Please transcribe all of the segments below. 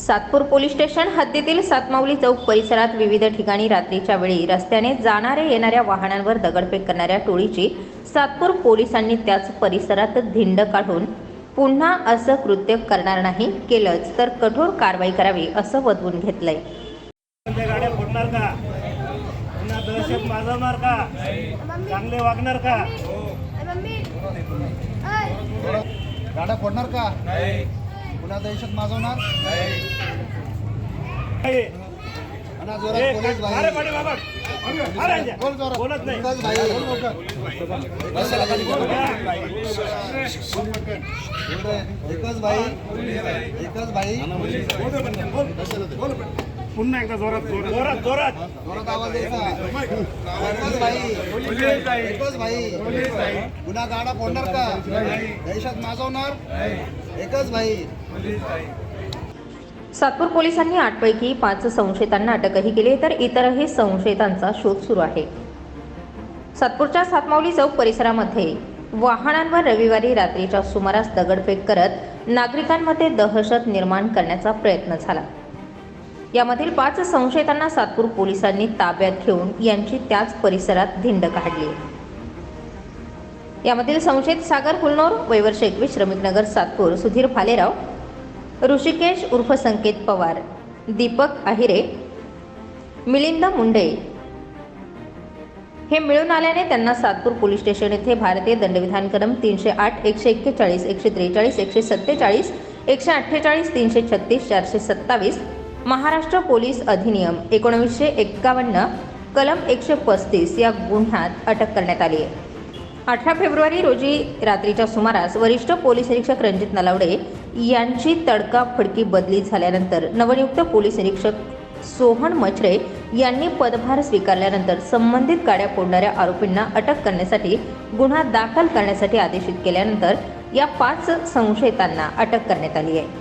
Satpur police station हद्दीतील सातमाऊली चौक परिसरात विविध ठिकाणी रात्रीच्या वेळी रस्त्याने जाणाऱ्या येणाऱ्या वाहनांवर दगडफेक करणाऱ्या टोळीची सातपूर पोलिसांनी त्याच परिसरात धिंड काढून पुन्हा असं कृत्य करणार नाही केलंच तर कठोर कारवाई करावी असं वधवून घेतलंय. त्या गाड्या फोडणार का? पुन्हा दहशत माजवणार का? चांगले वागणार का? गाड्या फोडणार का? पुन्हा दहशत माजवणार. एकच भाई एकच भाई पुन्हा एकदा जोरात जोरात. जोरात जोरात. आवाज पुन्हा गाडा फोडणार का? दहशत माजवणार? एकच भाई. सातपूर पोलिसांनी आठपैकी पाच संशयितांना अटकही केली तर इतरही संशयितांचा शोध सुरू आहे. सातपूरच्या सातमाऊली चौक परिसरामध्ये वाहनांवर रविवारी रात्रीच्या सुमारास दगडफेक करत नागरिकांमध्ये दहशत निर्माण करण्याचा प्रयत्न झाला. यामधील पाच संशयितांना सातपूर पोलिसांनी ताब्यात घेऊन यांची त्याच परिसरात धिंड काढली. यामधील संशयित सागर कुलनोर वैवर्ष एकवीस श्रमिकनगर सातपूर सुधीर फालेराव ऋषिकेश उर्फ संकेत पवार दीपक आहिरे मिलिंद मुंडे. हे मिळून आल्याने त्यांना सातपूर पोलीस स्टेशन येथे भारतीय दंडविधान क्रम तीनशे आठ एकशे एक्केचाळीस एकशे त्रेचाळीस एकशे सत्तेचाळीस एकशे अठ्ठेचाळीस तीनशे छत्तीस चारशे सत्तावीस महाराष्ट्र पोलीस अधिनियम एकोणीसशे एक्कावन्न कलम एकशे पस्तीस या गुन्ह्यात अटक करण्यात आली आहे. अठरा फेब्रुवारी रोजी रात्रीच्या सुमारास वरिष्ठ पोलीस निरीक्षक रणजित नलावडे यांची तडकाफडकी बदली झाल्यानंतर नवनियुक्त पोलीस निरीक्षक सोहन मचरे यांनी पदभार स्वीकारल्यानंतर संबंधित गाड्या फोडणाऱ्या आरोपींना अटक करण्यासाठी गुन्हा दाखल करण्यासाठी आदेशित केल्यानंतर या पाच संशयितांना अटक करण्यात आली आहे.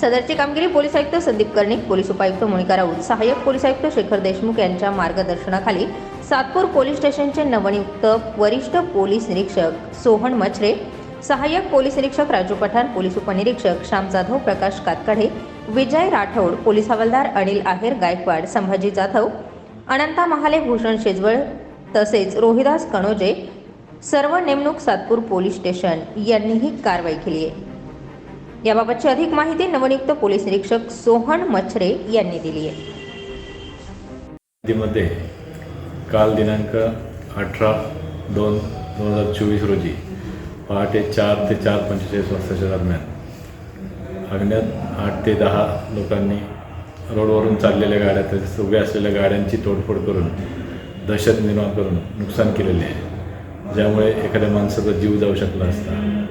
सदरची कामगिरी पोलीस आयुक्त संदीप कर्णिक पोलीस उपायुक्त मोनिका राऊत सहाय्यक पोलीस आयुक्त शेखर देशमुख यांच्या मार्गदर्शनाखाली सातपूर पोलीस स्टेशनचे नवनियुक्त वरिष्ठ पोलीस निरीक्षक सोहन मछरे सहाय्यक पोलीस निरीक्षक राजू पठाण पोलीस उपनिरीक्षक श्याम जाधव प्रकाश कातकडे विजय राठोड पोलीस हवालदार अनिल आहेर गायकवाड संभाजी जाधव अनंता महाले भूषण शेजवळ तसेच रोहिदास कणोजे सर्व नेमणूक सातपूर पोलीस स्टेशन यांनीही कारवाई केली आहे. याबाबतची अधिक माहिती नवनियुक्त पोलीस निरीक्षक सोहन मच्छरे यांनी दिली आहे. काल दिनांक अठरा दोन दोन हजार चोवीस रोजी पहाटे चार ते चार पंचेचाळीस वाजताच्या दरम्यान अज्ञात आठ ते दहा लोकांनी रोडवरून चाललेल्या गाड्या तसेच उभ्या असलेल्या गाड्यांची तोडफोड करून दहशत निर्माण करून नुकसान केलेले आहे. ज्यामुळे एखाद्या माणसाचा जीव जाऊ शकला असता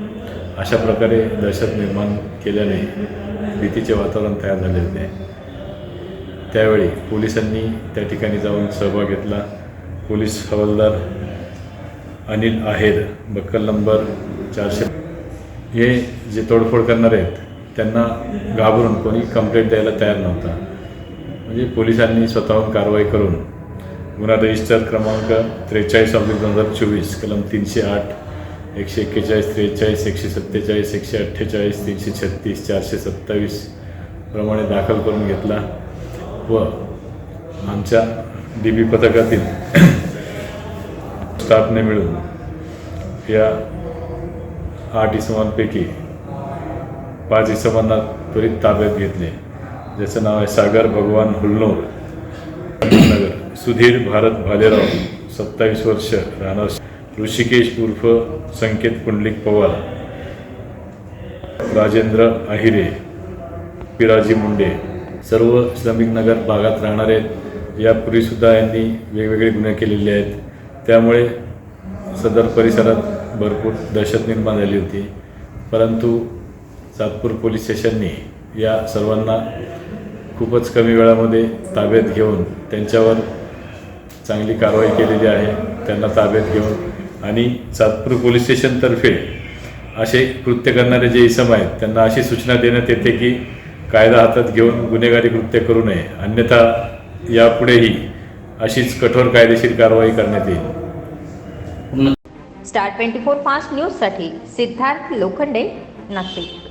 अशा प्रकारे दहशत निर्माण केल्याने भीतीचे वातावरण तयार झाले होते. त्यावेळी पोलिसांनी त्या ठिकाणी जाऊन सहभाग घेतला. पोलीस हवालदार अनिल आहेर बक्कल नंबर चारशे हे जे तोडफोड करणारे आहेत त्यांना घाबरून कोणी कंप्लेंट द्यायला तयार नव्हता. म्हणजे पोलिसांनी स्वतःहून कारवाई करून गुन्हा रजिस्टर क्रमांक त्रेचाळीस ऑब्लिक दोन हजार चोवीस कलम तीनशे आठ एकशे एक्केचाळीस त्रेचाळीस एकशे सत्तेचाळीस एकशे अठ्ठेचाळीस तीनशे छत्तीस चारशे सत्तावीस प्रमाणे दाखल करून घेतला व आमच्या डी बी पथकातील स्टाफने मिळून या आठ इसमांपैकी पाच इसमांना त्वरित ताब्यात घेतले. ज्याचं नाव आहे सागर भगवान हुलनोर. नगर. सुधीर भारत भालेराव सत्तावीस वर्ष राहणार. ऋषिकेश उर्फ संकेत पुंडलिक पवार राजेंद्र आहिरे पिराजी मुंडे सर्व श्रमिक नगर भागात राहणारे आहेत. यापूर्वीसुद्धा यांनी वेगवेगळे गुन्हे केलेले आहेत त्यामुळे सदर परिसरात भरपूर दहशत निर्माण झाली होती परंतु सातपूर पोलीस स्टेशनने या सर्वांना खूपच कमी वेळामध्ये ताब्यात घेऊन त्यांच्यावर चांगली कारवाई केलेली आहे त्यांना ताब्यात घेऊन आणि सातपूर पोलीस स्टेशनतर्फे असे कृत्य करणारे जे इसम आहेत त्यांना अशी सूचना देण्यात येते की कायदा हातात घेऊन गुन्हेगारी कृत्य करू नये. अन्यथा यापुढेही अशीच कठोर कायदेशीर कारवाई करण्यात येईल. स्टार ट्वेंटी फोर फास्ट न्यूजसाठी सिद्धार्थ लोखंडे नाशिक